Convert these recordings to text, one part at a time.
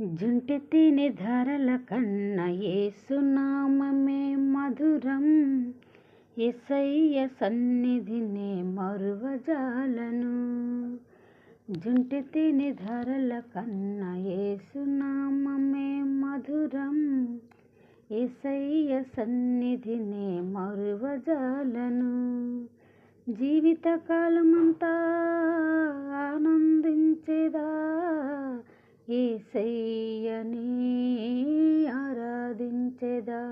జుంటి తిని ధరల కన్న ఏసునామమే మధురం. ఎసయ్య సన్నిధినే మరువజాలను. జుంటి తిని ధరల కన్న ఏసునామమే మధురం. ఎసయ్య సన్నిధినే మరువజాలను. జీవితకాలమంతా ఏసయ్యని ఆరాధించేదా.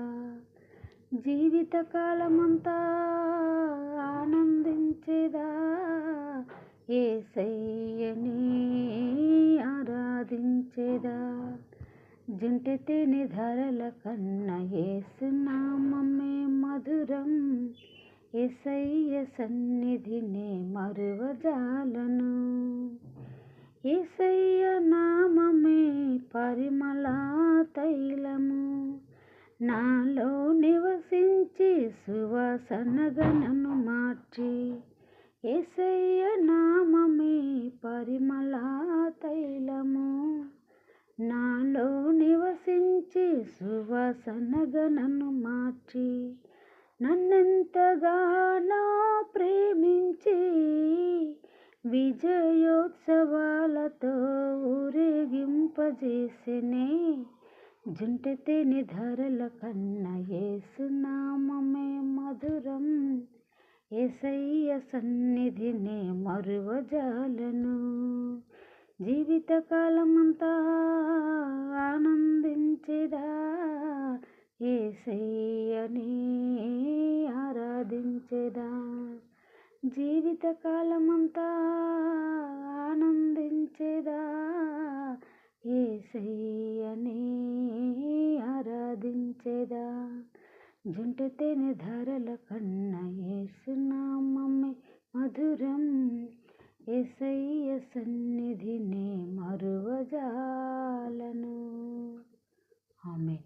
జీవితకాలమంతా ఆనందించేదా. ఏసయ్యని ఆరాధించేదా. జుంటి తిని ధరల కన్న ఏసునామమే మధురం. ఏసయ్య సన్నిధినే మరువజాలను. ఏసయ్య నా పరిమళ తైలము. నాలో నివసించి సువాసనగనను మార్చి ఏసయ్య నామమే పరిమళ తైలము. నాలో నివసించి సువాసనగనను మార్చి నన్నెంతగానో ప్రేమించి విజయోత్సవాలతో ఊరేగింపజేసినే జుంటి ధరల కన్న ఏసునామమే మధురం. ఏసయ్య సన్నిధినే మరువజాలను. జీవితకాలమంతా ఆనందించేదా? ఏసయ్యని ఆరాధించేదా? జీవితకాలమంతా ఆనందించేదా? ఏసయ్యనే ఆరాధించేదా? జుంట తేనె ధరల కన్న ఏసునామమ్మే మధురం. ఎసయ్య సన్నిధిని మరువజాలను. ఆమె